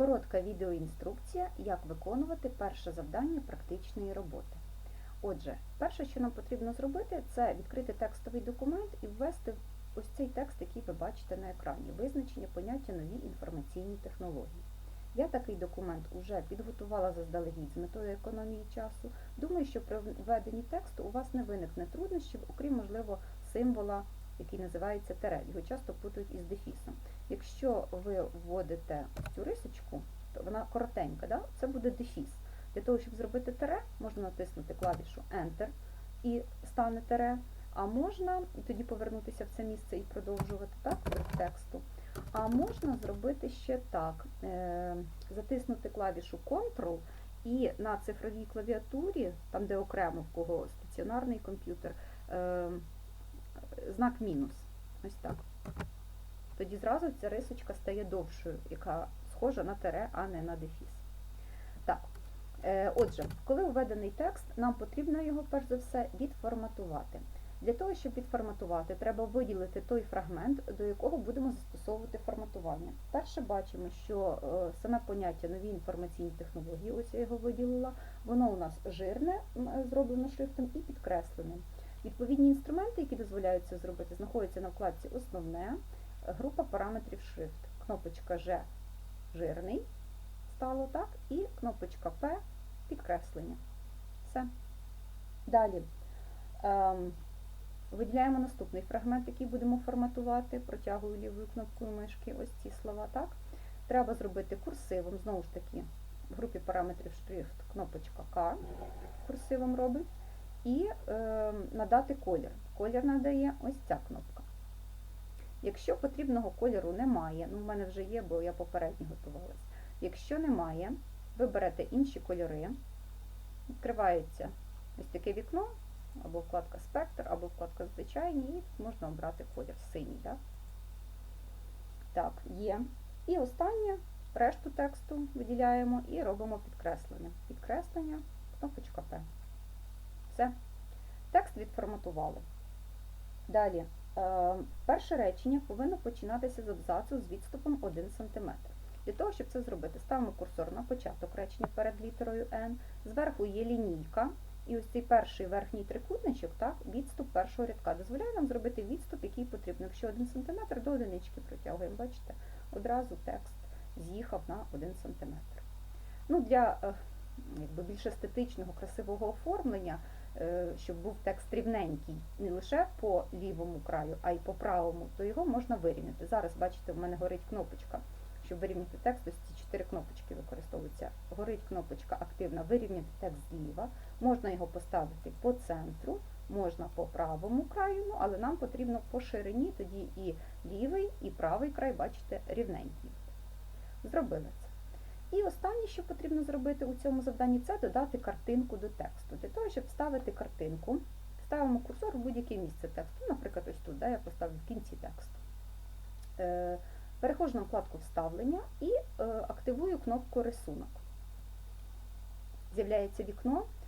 Коротка відеоінструкція, як виконувати перше завдання практичної роботи. Отже, перше, що нам потрібно зробити, це відкрити текстовий документ і ввести ось цей текст, який ви бачите на екрані, визначення поняття нові інформаційні технології. Я такий документ вже підготувала заздалегідь з метою економії часу. Думаю, що при введенні тексту у вас не виникне труднощів, окрім, можливо, символа, який називається тере. Його часто путають із дефісом. Якщо ви вводите цю рисочку, то вона коротенька, да? це буде дефіс. Для того, щоб зробити тере, можна натиснути клавішу Enter і стане тере, а можна і тоді повернутися в це місце і продовжувати так, від тексту. А можна зробити ще так: е, затиснути клавішу Ctrl і на цифровій клавіатурі, там де окремо в кого стаціонарний комп'ютер, е, знак мінус. Ось так. Тоді зразу ця рисочка стає довшою, яка схожа на тере, а не на дефіс. Так, е, отже, коли введений текст, нам потрібно його перш за все відформатувати. Для того, щоб відформатувати, треба виділити той фрагмент, до якого будемо застосовувати форматування. Перше бачимо, що е, саме поняття нові інформаційні технології, ось я його виділила, воно у нас жирне, зроблено шрифтом і підкреслене. Відповідні інструменти, які дозволяють це зробити, знаходяться на вкладці Основне, група параметрів шрифт. Кнопочка Ж жирний стало так, і кнопочка П підкреслення. Все. Далі. Ем, Виділяємо наступний фрагмент, який будемо форматувати, протягую лівою кнопкою мишки ось ці слова. так. Треба зробити курсивом, знову ж таки, в групі параметрів шрифт кнопочка К курсивом робить, і е, надати колір. Колір надає ось ця кнопка. Якщо потрібного кольору немає, ну в мене вже є, бо я попередньо готувалась. Якщо немає, ви берете інші кольори, відкривається ось таке вікно або вкладка спектр, або вкладка звичайні, і можна обрати колір синій. Так, так є. І останнє, решту тексту виділяємо і робимо підкреслення. Підкреслення, кнопочка П. Все. Текст відформатували. Далі, е, перше речення повинно починатися з абзацу з відступом 1 см. Для того, щоб це зробити, ставимо курсор на початок речення перед літерою N, зверху є лінійка. І ось цей перший верхній трикутничок, так, відступ першого рядка, дозволяє нам зробити відступ, який потрібно. Якщо 1 см до одинички протягуємо, бачите, одразу текст з'їхав на 1 см. Ну, Для якби, більш естетичного, красивого оформлення, щоб був текст рівненький не лише по лівому краю, а й по правому, то його можна вирівняти. Зараз, бачите, в мене горить кнопочка. Щоб вирівняти текст, ось ці чотири кнопочки використовуються. Горить кнопочка активна вирівняти текст зліва, можна його поставити по центру, можна по правому краю, ну, але нам потрібно по ширині, тоді і лівий, і правий край, бачите, рівненькі. Зробили. І останнє, що потрібно зробити у цьому завданні, це додати картинку до тексту. Для того, щоб вставити картинку, ставимо курсор в будь-яке місце тексту. Наприклад, ось тут, де я поставлю в кінці тексту. Перехожу на вкладку Вставлення і е, активую кнопку Рисунок. З'являється вікно, е,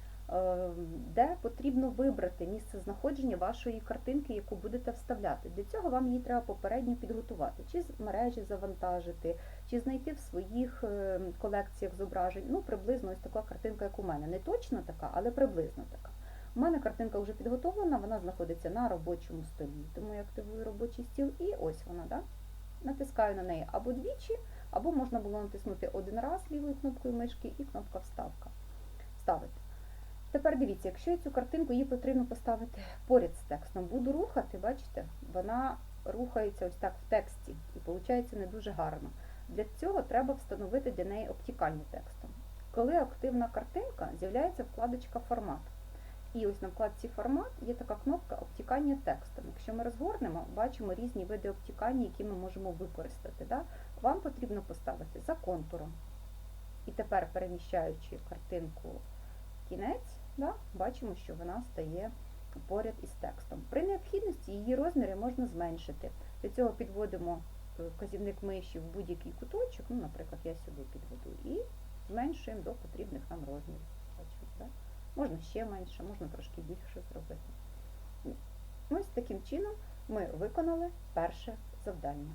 де потрібно вибрати місце знаходження вашої картинки, яку будете вставляти. Для цього вам її треба попередньо підготувати, чи з мережі завантажити, чи знайти в своїх е, колекціях зображень. Ну, приблизно ось така картинка, як у мене. Не точно така, але приблизно така. У мене картинка вже підготовлена, вона знаходиться на робочому столі, тому я активую робочий стіл і ось вона. Да? натискаю на неї або двічі, або можна було натиснути один раз лівою кнопкою мишки і кнопка Вставка. Вставити. Тепер дивіться, якщо я цю картинку її потрібно поставити поряд з текстом, буду рухати, бачите, вона рухається ось так в тексті і виходить не дуже гарно. Для цього треба встановити для неї обтікання текстом. Коли активна картинка, з'являється вкладочка Формат. І ось на вкладці формат є така кнопка обтікання текстом. Якщо ми розгорнемо, бачимо різні види обтікання, які ми можемо використати. Да? Вам потрібно поставити за контуром. І тепер, переміщаючи картинку кінець, да, бачимо, що вона стає поряд із текстом. При необхідності її розміри можна зменшити. Для цього підводимо вказівник миші в будь-який куточок, ну, наприклад, я сюди підведу, і зменшуємо до потрібних нам розмірів. Бачимо, да? Можна ще менше, можна трошки більше зробити. Ось таким чином ми виконали перше завдання.